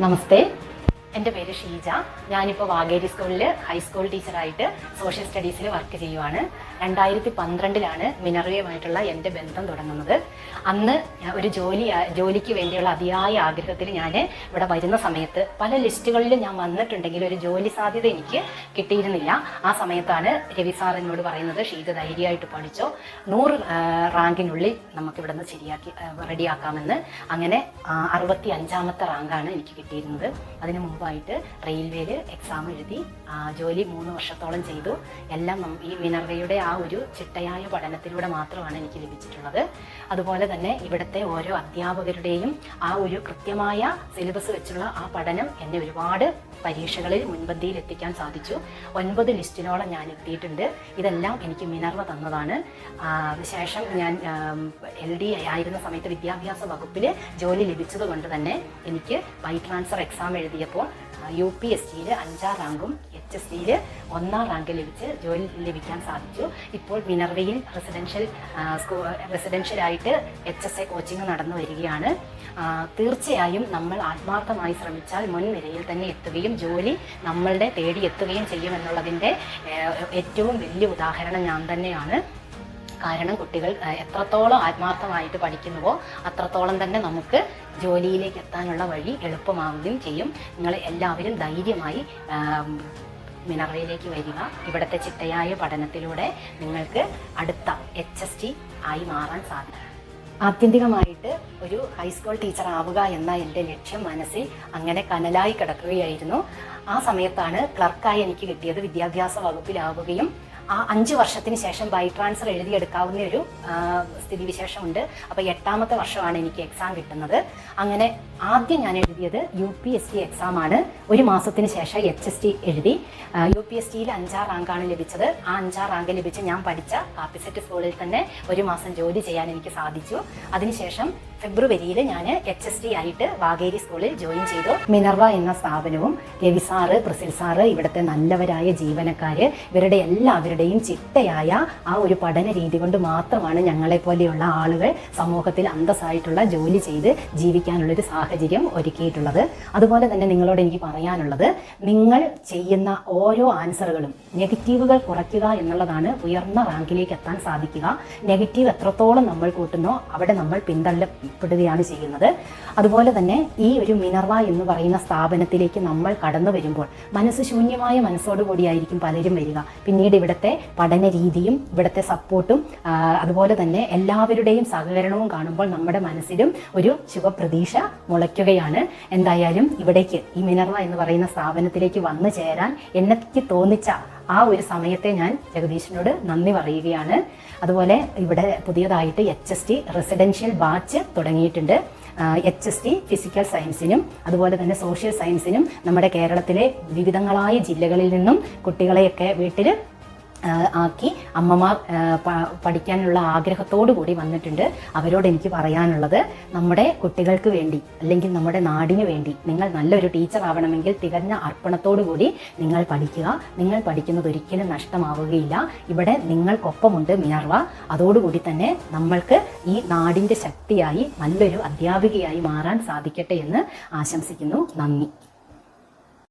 నమస్తే എന്റെ പേര് ഷീജ. ഞാനിപ്പോൾ വാഗേരി സ്കൂളിൽ ഹൈസ്കൂൾ ടീച്ചറായിട്ട് സോഷ്യൽ സ്റ്റഡീസിൽ വർക്ക് ചെയ്യുവാണ്. രണ്ടായിരത്തി പന്ത്രണ്ടിലാണ് മിനർവയുമായിട്ടുള്ള എന്റെ ബന്ധം തുടങ്ങുന്നത്. അന്ന് ഒരു ജോലി ജോലിക്ക് വേണ്ടിയുള്ള അതിയായ ആഗ്രഹത്തിൽ ഞാൻ ഇവിടെ വരുന്ന സമയത്ത് പല ലിസ്റ്റുകളിലും ഞാൻ വന്നിട്ടുണ്ടെങ്കിൽ ഒരു ജോലി സാധ്യത എനിക്ക് കിട്ടിയിരുന്നില്ല. ആ സമയത്താണ് രവി സാർ എന്നോട് പറയുന്നത് ഷീജ ധൈര്യമായിട്ട് പഠിച്ചോ. നൂറ് റാങ്കിനുള്ളിൽ നമുക്ക് ഇവിടുന്ന് ശരിയാക്കി റെഡിയാക്കാമെന്ന്. അങ്ങനെ അറുപത്തി അഞ്ചാമത്തെ റാങ്കാണ് എനിക്ക് കിട്ടിയിരുന്നത്. അതിന് മുമ്പായിട്ട് റെയിൽവേയിൽ എക്സാം എഴുതി ജോലി മൂന്ന് വർഷത്തോളം ചെയ്തു. എല്ലാം ഈ മിനർവയുടെ ആ ഒരു ചിട്ടയായ പഠനത്തിലൂടെ മാത്രമാണ് എനിക്ക് ലഭിച്ചിട്ടുള്ളത്. അതുപോലെ തന്നെ ഇവിടുത്തെ ഓരോ അധ്യാപകരുടെയും ആ ഒരു കൃത്യമായ സിലബസ് വെച്ചുള്ള ആ പഠനം എന്നെ ഒരുപാട് പരീക്ഷകളിൽ മുൻപന്തിയിൽ എത്തിക്കാൻ സാധിച്ചു. ഒൻപത് ലിസ്റ്റിനോളം ഞാൻ എത്തിയിട്ടുണ്ട്. ഇതെല്ലാം എനിക്ക് മിനർവ തന്നതാണ്. ശേഷം ഞാൻ എൽ ഡി ആയിരുന്ന സമയത്ത് വിദ്യാഭ്യാസ വകുപ്പിൽ ജോലി ലഭിച്ചത് കൊണ്ട് തന്നെ എനിക്ക് ബൈ ട്രാൻസ്ഫർ എക്സാം എഴുതിയപ്പോൾ യു പി എസ് സിയിൽ അഞ്ചാം റാങ്കും എച്ച് എസ് സിയിൽ ഒന്നാം റാങ്ക് ലഭിച്ച് ജോലി ലഭിക്കാൻ സാധിച്ചു. ഇപ്പോൾ മിനർവയിൽ റെസിഡൻഷ്യൽ സ്കൂ റെസിഡൻഷ്യലായിട്ട് എച്ച് എസ് എ കോച്ചിങ് നടന്നു വരികയാണ്. തീർച്ചയായും നമ്മൾ ആത്മാർത്ഥമായി ശ്രമിച്ചാൽ മുൻനിരയിൽ തന്നെ എത്തുകയും ജോലി നമ്മളുടെ തേടി എത്തുകയും ചെയ്യുമെന്നുള്ളതിന്റെ ഏറ്റവും വലിയ ഉദാഹരണം ഞാൻ തന്നെയാണ്. കാരണം കുട്ടികൾ എത്രത്തോളം ആത്മാർത്ഥമായിട്ട് പഠിക്കുന്നുവോ അത്രത്തോളം തന്നെ നമുക്ക് ജോലിയിലേക്ക് എത്താനുള്ള വഴി എളുപ്പമാവുകയും ചെയ്യും. നിങ്ങൾ എല്ലാവരും ധൈര്യമായി മിനറയിലേക്ക് വരിക. ഇവിടുത്തെ ചിട്ടയായ പഠനത്തിലൂടെ നിങ്ങൾക്ക് അടുത്ത എച്ച് എസ് ടി ആയി മാറാൻ സാധിക്കും. ആത്യന്തികമായിട്ട് ഒരു ഹൈസ്കൂൾ ടീച്ചർ ആവുക എന്ന എന്റെ ലക്ഷ്യം മനസ്സിൽ അങ്ങനെ കനലായി കിടക്കുകയായിരുന്നു. ആ സമയത്താണ് ക്ലർക്കായി എനിക്ക് കിട്ടിയത് വിദ്യാഭ്യാസ വകുപ്പിലാവുകയും ആ അഞ്ച് വർഷത്തിന് ശേഷം ബൈ ട്രാൻസ്ഫർ എഴുതിയെടുക്കാവുന്ന ഒരു സ്ഥിതിവിശേഷം സ്ഥിതിവിശേഷമുണ്ട്. അപ്പോൾ എട്ടാമത്തെ വർഷമാണ് എനിക്ക് എക്സാം കിട്ടുന്നത്. അങ്ങനെ ആദ്യം ഞാൻ എഴുതിയത് U P S T exam ആണ്. ഒരു മാസത്തിന് ശേഷം എച്ച് എസ് ടി എഴുതി. യു പി എസ് ടിയിൽ അഞ്ചാം റാങ്കാണ് ലഭിച്ചത്. ആ അഞ്ചാം റാങ്ക് ലഭിച്ച് ഞാൻ പഠിച്ച കാപ്പിസെറ്റ് സ്കൂളിൽ തന്നെ ഒരു മാസം ജോലി ചെയ്യാൻ എനിക്ക് സാധിച്ചു. അതിനുശേഷം ഫെബ്രുവരിയിൽ ഞാൻ എച്ച് എസ് ടി ആയിട്ട് വാഗേരി സ്കൂളിൽ ജോയിൻ ചെയ്തു. മിനർവ എന്ന സ്ഥാപനവും രവി സാറ് പ്രസിൽ സാറ് ഇവിടുത്തെ നല്ലവരായ ജീവനക്കാർ ഇവരുടെ എല്ലാവരുടെയും ചിട്ടയായ ആ ഒരു പഠന രീതി കൊണ്ട് മാത്രമാണ് ഞങ്ങളെ പോലെയുള്ള ആളുകൾ സമൂഹത്തിൽ അന്തസ്സായിട്ടുള്ള ജോലി ചെയ്ത് ജീവിക്കാനുള്ളൊരു സാഹചര്യം ഒരുക്കിയിട്ടുള്ളത്. അതുപോലെ തന്നെ നിങ്ങളോട് എനിക്ക് പറയാനുള്ളത് നിങ്ങൾ ചെയ്യുന്ന ഓരോ ആൻസറുകളും നെഗറ്റീവുകൾ കുറയ്ക്കുക എന്നുള്ളതാണ് ഉയർന്ന റാങ്കിലേക്ക് എത്താൻ സാധിക്കുക. നെഗറ്റീവ് എത്രത്തോളം നമ്മൾ കൂട്ടുന്നോ അവിടെ നമ്മൾ പിന്തള്ളപ്പെടുകയാണ് ചെയ്യുന്നത്. അതുപോലെ തന്നെ ഈ ഒരു മിനർവ എന്ന് പറയുന്ന സ്ഥാപനത്തിലേക്ക് നമ്മൾ കടന്നു വരുമ്പോൾ മനസ്സ് ശൂന്യമായ മനസ്സോടുകൂടിയായിരിക്കും പലരും വരിക. പിന്നീട് ഇവിടുത്തെ പഠന രീതിയും ഇവിടുത്തെ സപ്പോർട്ടും അതുപോലെ തന്നെ എല്ലാവരുടെയും സഹകരണവും കാണുമ്പോൾ നമ്മുടെ മനസ്സിലും ഒരു ശുഭപ്രതീക്ഷ മുളയ്ക്കുകയാണ്. എന്തായാലും ഇവിടേക്ക് ഈ മിനർവ എന്ന് പറയുന്ന സ്ഥാപനത്തിലേക്ക് വന്നു ചേരാൻ എനിക്ക് തോന്നിച്ച ആ ഒരു സമയത്തെ ഞാൻ ജഗദീശനോട് നന്ദി പറയുകയാണ്. അതുപോലെ ഇവിടെ പുതിയതായിട്ട് H S T residential batch തുടങ്ങിയിട്ടുണ്ട്. എച്ച് എസ് ടി ഫിസിക്കൽ സയൻസിനും അതുപോലെ തന്നെ സോഷ്യൽ സയൻസിനും നമ്മുടെ കേരളത്തിലെ വിവിധങ്ങളായ ജില്ലകളിൽ നിന്നും കുട്ടികളെയൊക്കെ വീട്ടിൽ ആക്കി അമ്മമാർ പഠിക്കാനുള്ള ആഗ്രഹത്തോടു കൂടി വന്നിട്ടുണ്ട്. അവരോട് എനിക്ക് പറയാനുള്ളത് നമ്മുടെ കുട്ടികൾക്ക് വേണ്ടി അല്ലെങ്കിൽ നമ്മുടെ നാടിന് വേണ്ടി നിങ്ങൾ നല്ലൊരു ടീച്ചർ ആവണമെങ്കിൽ തികഞ്ഞ അർപ്പണത്തോടു കൂടി നിങ്ങൾ പഠിക്കുക. നിങ്ങൾ പഠിക്കുന്നത് ഒരിക്കലും നഷ്ടമാവുകയില്ല. ഇവിടെ നിങ്ങൾക്കൊപ്പമുണ്ട് മിനർവ. അതോടുകൂടി തന്നെ നമ്മൾക്ക് ഈ നാടിന്റെ ശക്തിയായി നല്ലൊരു അധ്യാപികയായി മാറാൻ സാധിക്കട്ടെ എന്ന് ആശംസിക്കുന്നു. നന്ദി.